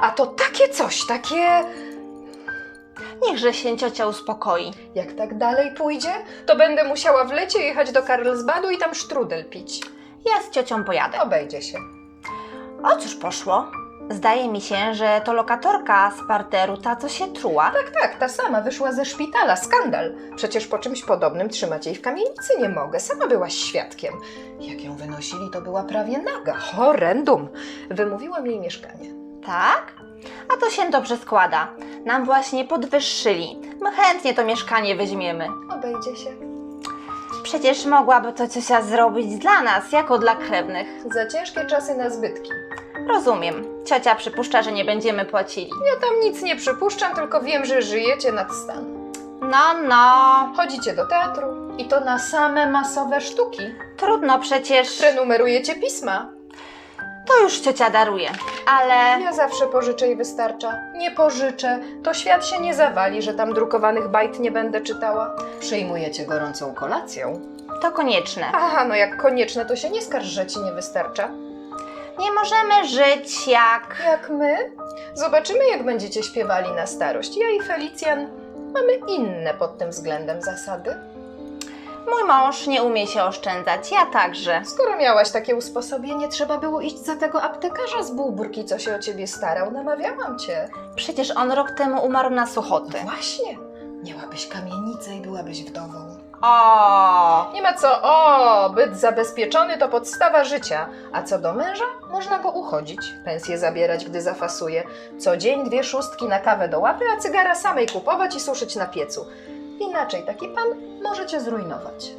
A to takie coś, takie... Niechże się ciocia uspokoi. Jak tak dalej pójdzie, to będę musiała w lecie jechać do Karlsbadu i tam sztrudel pić. Ja z ciocią pojadę. Obejdzie się. O cóż poszło? Zdaje mi się, że to lokatorka z parteru, ta co się truła. Tak, tak, ta sama wyszła ze szpitala. Skandal. Przecież po czymś podobnym trzymać jej w kamienicy nie mogę. Sama byłaś świadkiem. Jak ją wynosili, to była prawie naga. Horrendum. Wymówiłam jej mieszkanie. Tak? A to się dobrze składa. Nam właśnie podwyższyli. My chętnie to mieszkanie weźmiemy. Obejdzie się. Przecież mogłaby to ciocia zrobić dla nas, jako dla krewnych. Za ciężkie czasy na zbytki. Rozumiem. Ciocia przypuszcza, że nie będziemy płacili. Ja tam nic nie przypuszczam, tylko wiem, że żyjecie nad stan. No, no. Chodzicie do teatru i to na same masowe sztuki. Trudno przecież. Prenumerujecie pisma. To już ciocia daruje. Ale Ja zawsze pożyczę i wystarcza. Nie pożyczę, to świat się nie zawali, że tam drukowanych bajt nie będę czytała. Przyjmujecie gorącą kolacją. to konieczne. Aha, no jak konieczne, to się nie skarż, że ci nie wystarcza. Nie możemy żyć jak. Jak my? Zobaczymy, jak będziecie śpiewali na starość. Ja i Felicjan mamy inne pod tym względem zasady. Mój mąż nie umie się oszczędzać, ja także. Skoro miałaś takie usposobienie, trzeba było iść za tego aptekarza z Bółburki, co się o ciebie starał. Namawiałam cię. Przecież on rok temu umarł na suchoty. Właśnie. Miałabyś kamienicę i byłabyś wdową. O, Nie ma co, o, byt zabezpieczony to podstawa życia. A co do męża, można go uchodzić, pensję zabierać, gdy zafasuje. Co dzień dwie szóstki na kawę do łapy, a cygara samej kupować i suszyć na piecu. Inaczej taki pan może cię zrujnować.